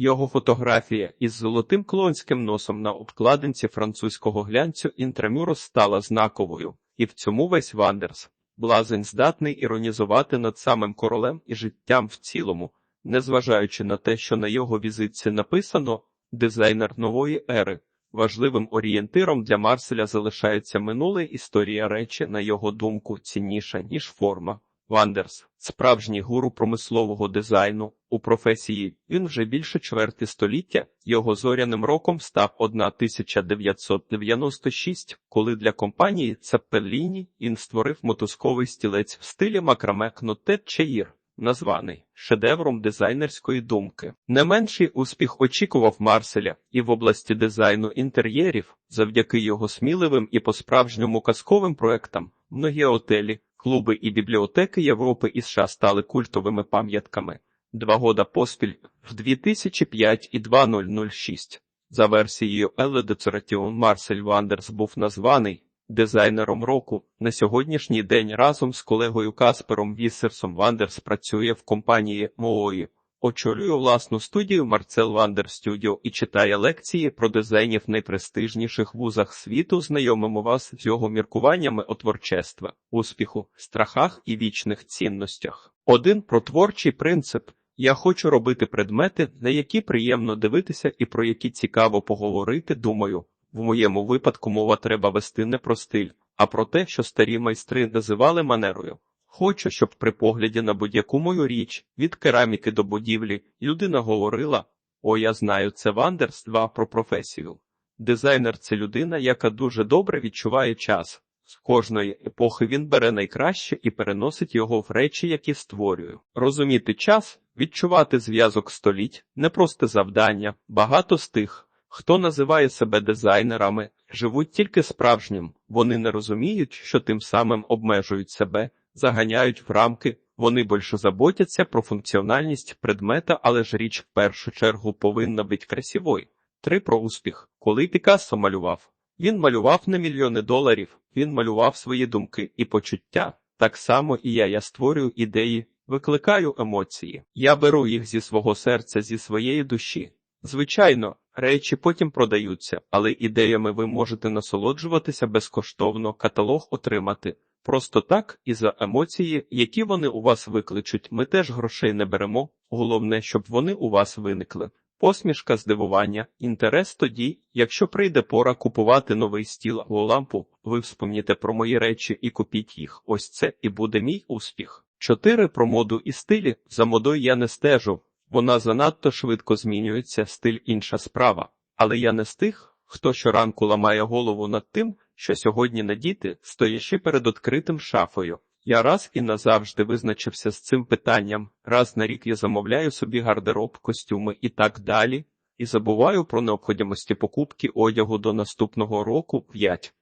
Його фотографія із золотим клонським носом на обкладинці французького глянцю Інтрамюрос стала знаковою, і в цьому весь Вандерс. Блазень здатний іронізувати над самим королем і життям в цілому, незважаючи на те, що на його візитці написано дизайнер нової ери. Важливим орієнтиром для Марселя залишається минуле історія речі, на його думку, цінніша, ніж форма. Вандерс, справжній гуру промислового дизайну у професії, він вже більше чверти століття. Його зоряним роком став 1996, коли для компанії Цеппеліні він створив мотузковий стілець в стилі макраме Кнотет Чаїр, названий шедевром дизайнерської думки. Не менший успіх очікував Марселя і в області дизайну інтер'єрів, завдяки його сміливим і по-справжньому казковим проектам, многі отелі. Клуби і бібліотеки Європи і США стали культовими пам'ятками. Два года поспіль в 2005 і 2006. За версією Елле Decoration Марсель Вандерс був названий дизайнером року. На сьогоднішній день разом з колегою Каспером Віссерсом Вандерс працює в компанії Моої. Очолює власну студію Марцел Вандер Студіо і читає лекції про дизайнів найпрестижніших вузах світу. Знайомимо вас з його міркуваннями о творчества, успіху, страхах і вічних цінностях. Один про творчий принцип. Я хочу робити предмети, на які приємно дивитися і про які цікаво поговорити. Думаю, в моєму випадку мова треба вести не про стиль, а про те, що старі майстри називали манерою. Хочу, щоб при погляді на будь-яку мою річ, від кераміки до будівлі, людина говорила: О, я знаю, це Вандерс 2 про професію. Дизайнер це людина, яка дуже добре відчуває час. З кожної епохи він бере найкраще і переносить його в речі, які створює. Розуміти час, відчувати зв'язок століть, не просто завдання, багато з тих. Хто називає себе дизайнерами, живуть тільки справжнім, вони не розуміють, що тим самим обмежують себе, заганяють в рамки, вони більше заботяться про функціональність предмета, але ж річ в першу чергу повинна бути красивою. Три про успіх. Коли Пікассо малював, він малював на мільйони доларів, він малював свої думки і почуття. Так само і я, я створюю ідеї, викликаю емоції. Я беру їх зі свого серця, зі своєї душі. Звичайно, речі потім продаються, але ідеями ви можете насолоджуватися безкоштовно, каталог отримати. Просто так і за емоції, які вони у вас викличуть, ми теж грошей не беремо. Головне, щоб вони у вас виникли. Посмішка, здивування, інтерес тоді, якщо прийде пора купувати новий стіл або лампу, ви вспомніте про мої речі і купіть їх. Ось це і буде мій успіх. Чотири про моду і стилі. За модою я не стежу. Вона занадто швидко змінюється, стиль інша справа. Але я не з тих, хто щоранку ламає голову над тим, що сьогодні надіти, стоячи перед відкритим шафою. Я раз і назавжди визначився з цим питанням. Раз на рік я замовляю собі гардероб, костюми і так далі, і забуваю про необхідності покупки одягу до наступного року 5.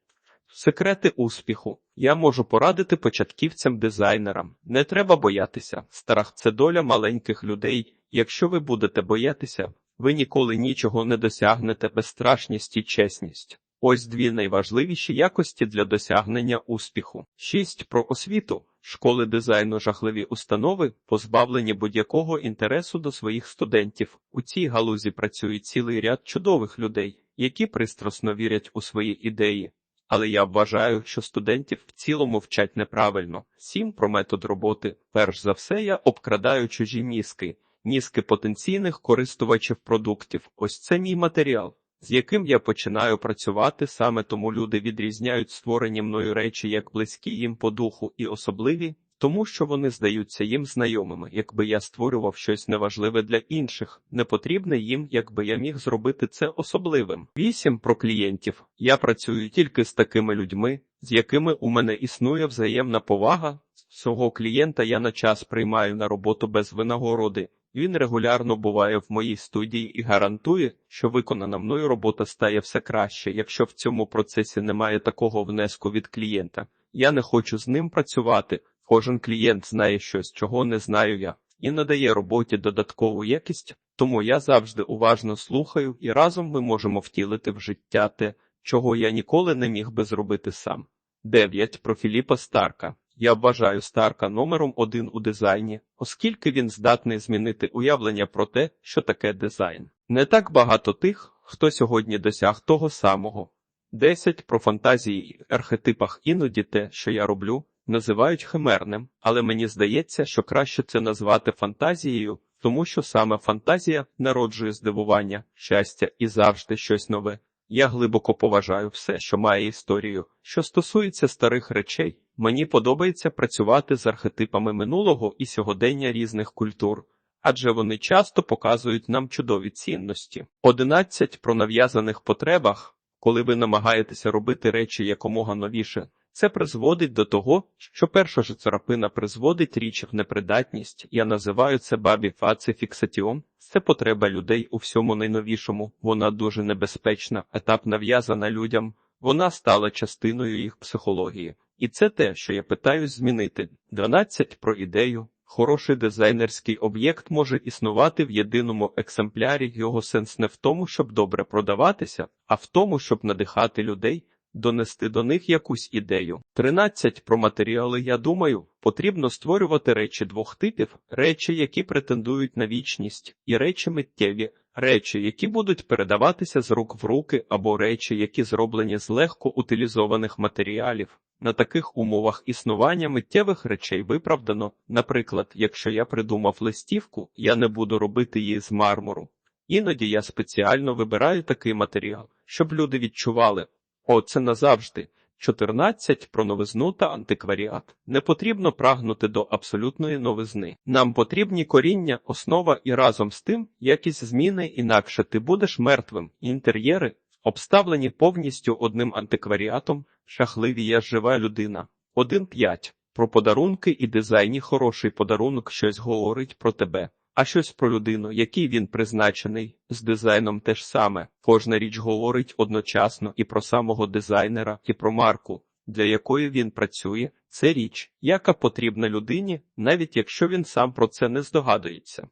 Секрети успіху. Я можу порадити початківцям дизайнерам. Не треба боятися. Страх це доля маленьких людей. Якщо ви будете боятися, ви ніколи нічого не досягнете безстрашність і чесність. Ось дві найважливіші якості для досягнення успіху. 6. Про освіту. Школи дизайну жахливі установи, позбавлені будь-якого інтересу до своїх студентів. У цій галузі працює цілий ряд чудових людей, які пристрасно вірять у свої ідеї. Але я вважаю, що студентів в цілому вчать неправильно. 7. Про метод роботи. Перш за все, я обкрадаю чужі мізки, мізки потенційних користувачів продуктів. Ось це мій матеріал з яким я починаю працювати, саме тому люди відрізняють створені мною речі як близькі їм по духу і особливі, тому що вони здаються їм знайомими, якби я створював щось неважливе для інших, не потрібне їм, якби я міг зробити це особливим. Вісім про клієнтів. Я працюю тільки з такими людьми, з якими у мене існує взаємна повага. Свого клієнта я на час приймаю на роботу без винагороди. Він регулярно буває в моїй студії і гарантує, що виконана мною робота стає все краще, якщо в цьому процесі немає такого внеску від клієнта. Я не хочу з ним працювати. Кожен клієнт знає щось, чого не знаю я, і надає роботі додаткову якість, тому я завжди уважно слухаю, і разом ми можемо втілити в життя те, чого я ніколи не міг би зробити сам. 9. Про Філіпа Старка. Я вважаю Старка номером один у дизайні, оскільки він здатний змінити уявлення про те, що таке дизайн. Не так багато тих, хто сьогодні досяг того самого. 10 про фантазії і архетипах іноді те, що я роблю, називають химерним, але мені здається, що краще це назвати фантазією, тому що саме фантазія народжує здивування, щастя і завжди щось нове. Я глибоко поважаю все, що має історію. Що стосується старих речей, мені подобається працювати з архетипами минулого і сьогодення різних культур, адже вони часто показують нам чудові цінності. 11 про нав'язаних потребах. Коли ви намагаєтеся робити речі якомога новіше, це призводить до того, що перша ж царапина призводить річ в непридатність. Я називаю це бабі фацифіксаціон. Це потреба людей у всьому найновішому. Вона дуже небезпечна, етап нав'язана людям. Вона стала частиною їх психології. І це те, що я питаюсь змінити. 12 про ідею. Хороший дизайнерський об'єкт може існувати в єдиному екземплярі. Його сенс не в тому, щоб добре продаватися, а в тому, щоб надихати людей, донести до них якусь ідею. 13 про матеріали. Я думаю, потрібно створювати речі двох типів: речі, які претендують на вічність, і речі миттєві. Речі, які будуть передаватися з рук в руки, або речі, які зроблені з легко утилізованих матеріалів. На таких умовах існування миттєвих речей виправдано. Наприклад, якщо я придумав листівку, я не буду робити її з мармуру. Іноді я спеціально вибираю такий матеріал, щоб люди відчували. О, це назавжди. 14 про новизну та антикваріат. Не потрібно прагнути до абсолютної новизни. Нам потрібні коріння, основа і разом з тим якісь зміни, інакше ти будеш мертвим. Інтер'єри, обставлені повністю одним антикваріатом, шахливі я жива людина. 1.5. Про подарунки і дизайні хороший подарунок щось говорить про тебе. А щось про людину, який він призначений, з дизайном теж саме. Кожна річ говорить одночасно і про самого дизайнера, і про марку, для якої він працює. Це річ, яка потрібна людині, навіть якщо він сам про це не здогадується.